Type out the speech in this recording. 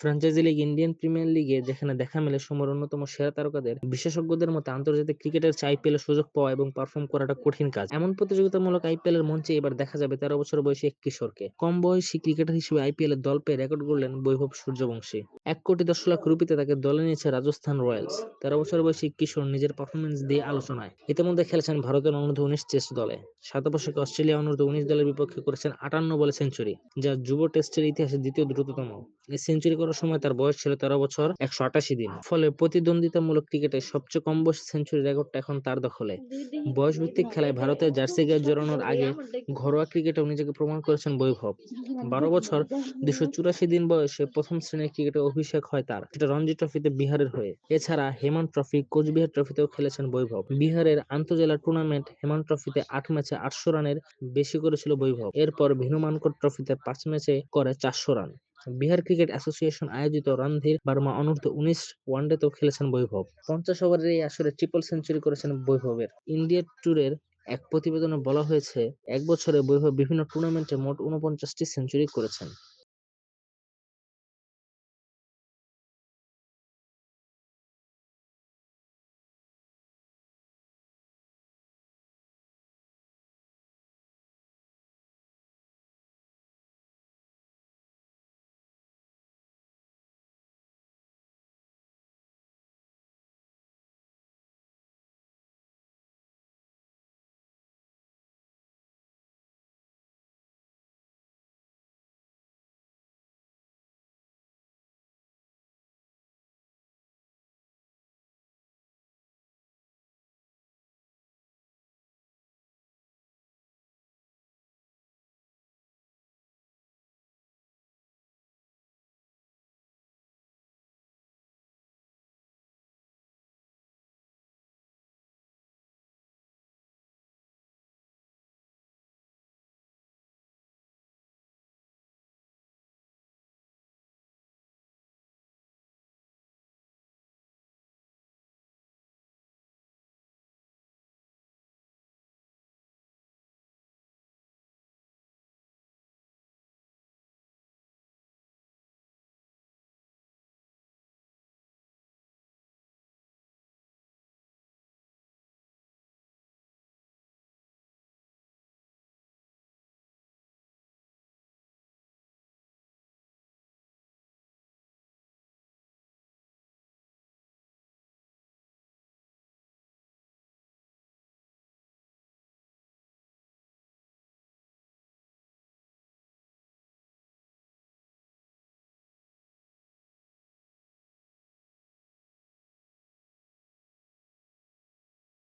Franchise league, Indian premier লিগে যেখানে দেখা মেলে সময়ের অন্যতম সেরা তারকাদের, বিশেষজ্ঞদের মতে আন্তর্জাতিক ক্রিকেটের আইপিএলে সুযোগ পাওয়া এবং পারফর্ম করাটা কঠিন কাজ। এমন প্রতিযোগিতামূলক আইপিএলের মঞ্চে এবার দেখা যাবে তেরো বছর বয়সী এক কিশোরকে। কম বয়সী ক্রিকেটার হিসেবে আইপিএল এর দল পেয়ে রেকর্ড গড়লেন বৈভব সূর্যবংশী। এক কোটি দশ লাখ রুপিতে তাকে দলে নিয়েছে রাজস্থান রয়্যালস। তেরো বছর বয়সী কিশোর নিজের পারফরমেন্স দিয়ে আলোচনায়। ইতিমধ্যে খেলেছেন ভারতের অনূর্ধ্ব উনিশ টেস্ট দলে। সাত বছরকে অস্ট্রেলিয়া অনূর্ধ্ব উনিশ দলের বিপক্ষে করেছেন আটান্ন বলে সেঞ্চুরি, যা যুব টেস্টের ইতিহাসে দ্বিতীয় দ্রুততম। এই সেঞ্চুরি করার সময় তার বয়স ছিল তেরো বছর, একশো আটাশি দিন। ফলে প্রতিদ্বন্দ্বিতামূলক ক্রিকেটে সবচেয়ে কম বয়সী সেঞ্চুরি রেকর্ডটা এখন তার দখলে। বয়স ভিত্তিক খেলায় ভারতের জার্সি গায়ে জড়ানোর আগে ঘরোয়া ক্রিকেটেও নিজেকে প্রমাণ করেছেন বৈভব। বারো বছর, দুশো চুরাশি দিন বয়সে প্রথম শ্রেণির ক্রিকেটে অভিষেক হয় তার। সেটা রঞ্জি ট্রফিতে বিহারের হয়ে। এছাড়া হেমান ট্রফি, কোচবিহার ট্রফিতেও খেলেছেন বৈভব। বিহারের আন্তজেলা টুর্নামেন্ট হেমান ট্রফিতে আট ম্যাচে আটশো রানের বেশি করেছিল বৈভব। এরপর ভীনুমানকর ট্রফিতে পাঁচ ম্যাচে করে চারশো রান। বিহার ক্রিকেট অ্যাসোসিয়েশন আয়োজিত রণধীর বার্মা অনূর্ধ্ব উনিশ ওয়ানডেতেও খেলেছেন বৈভব। পঞ্চাশ ওভারের এই আসরে ট্রিপল সেঞ্চুরি করেছেন বৈভবের। ইন্ডিয়া ট্যুরের এক প্রতিবেদনে বলা হয়েছে, এক বছরে বৈভব বিভিন্ন টুর্নামেন্টে মোট উনপঞ্চাশটি সেঞ্চুরি করেছেন।